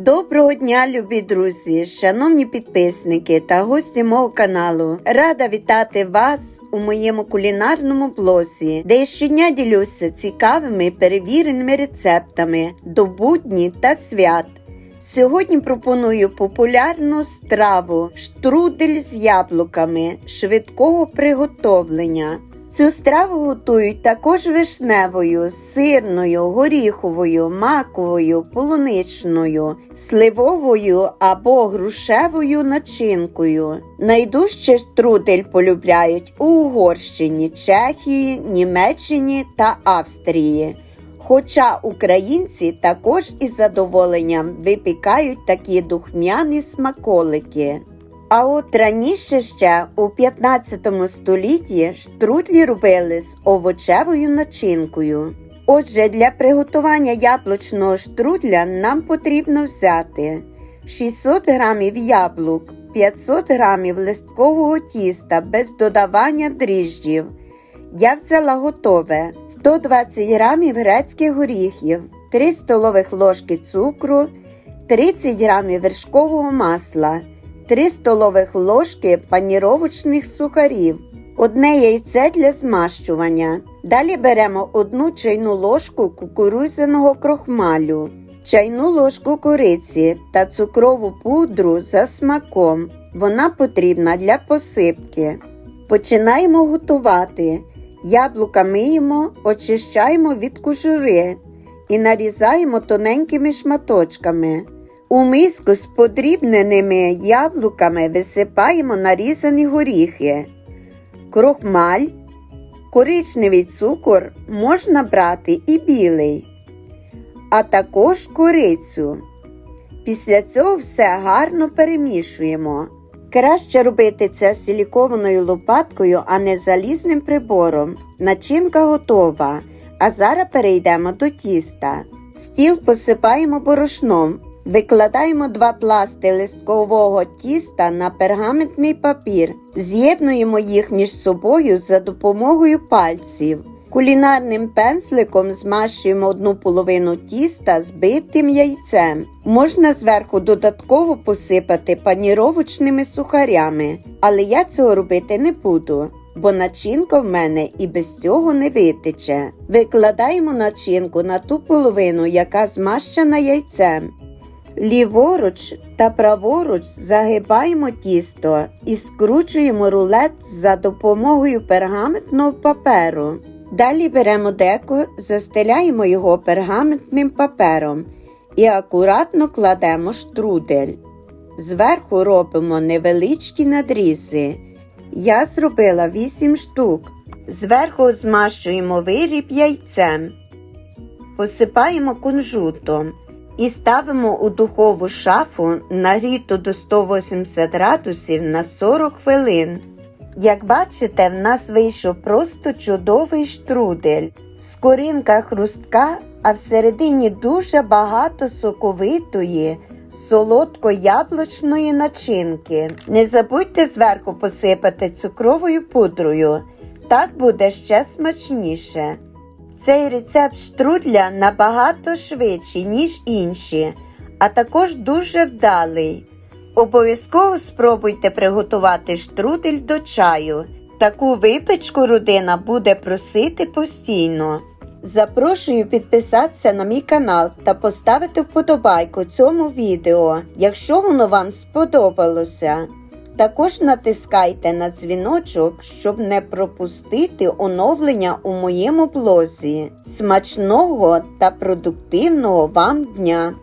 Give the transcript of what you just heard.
Доброго дня, любі друзі, шановні підписники та гості мого каналу. Рада вітати вас у моєму кулінарному блозі, де я щодня ділюся цікавими перевіреними рецептами до будні та свят. Сьогодні пропоную популярну страву штрудель з яблуками швидкого приготовлення. Цю страву готують також вишневою, сирною, горіховою, маковою, полуничною, сливовою або грушевою начинкою. Найдужче штрудель полюбляють у Угорщині, Чехії, Німеччині та Австрії. Хоча українці також із задоволенням випікають такі духмяні смаколики. А от раніше ще у 15 столітті штрудлі робили з овочевою начинкою. Отже, для приготування яблучного штрудля нам потрібно взяти 600 г яблук, 500 г листкового тіста без додавання дріжджів. Я взяла готове 120 г грецьких горіхів, 3 столових ложки цукру, 30 г вершкового масла. 3 столових ложки паніровочних сухарів, одне яйце для змащування. Далі беремо одну чайну ложку кукурудзяного крохмалю, чайну ложку кориці та цукрову пудру за смаком. Вона потрібна для посипки. Починаємо готувати. Яблука миємо, очищаємо від кожури і нарізаємо тоненькими шматочками. У миску з подрібненими яблуками висипаємо нарізані горіхи, крохмаль, коричневий цукор можна брати і білий, а також корицю. Після цього все гарно перемішуємо. Краще робити це силікованою лопаткою, а не залізним прибором. Начинка готова. А зараз перейдемо до тіста. Стіл посипаємо борошном. Викладаємо два пласти листкового тіста на пергаментний папір, з'єднуємо їх між собою за допомогою пальців. Кулінарним пензликом змащуємо одну половину тіста збитим яйцем. Можна зверху додатково посипати паніровочними сухарями, але я цього робити не буду. Бо начинка в мене і без цього не витече. Викладаємо начинку на ту половину, яка змащена яйцем. Ліворуч та праворуч загибаємо тісто і скручуємо рулет за допомогою пергаментного паперу. Далі беремо деко, застеляємо його пергаментним папером і акуратно кладемо штрудель. Зверху робимо невеличкі надрізи. Я зробила 8 штук. Зверху змащуємо виріб яйцем, посипаємо кунжутом і ставимо у духову шафу нагріту до 180 градусів на 40 хвилин. Як бачите, в нас вийшов просто чудовий штрудель. Скоринка хрустка, а всередині дуже багато соковитої, солодко-яблучної начинки. Не забудьте зверху посипати цукровою пудрою. Так буде ще смачніше. Цей рецепт штрудля набагато швидший, ніж інші, а також дуже вдалий. Обов'язково спробуйте приготувати штрудель до чаю. Таку випечку родина буде просити постійно. Запрошую підписатися на мій канал та поставити вподобайку цьому відео, якщо воно вам сподобалося. Також натискайте на дзвіночок, щоб не пропустити оновлення у моєму блозі. Смачного та продуктивного вам дня!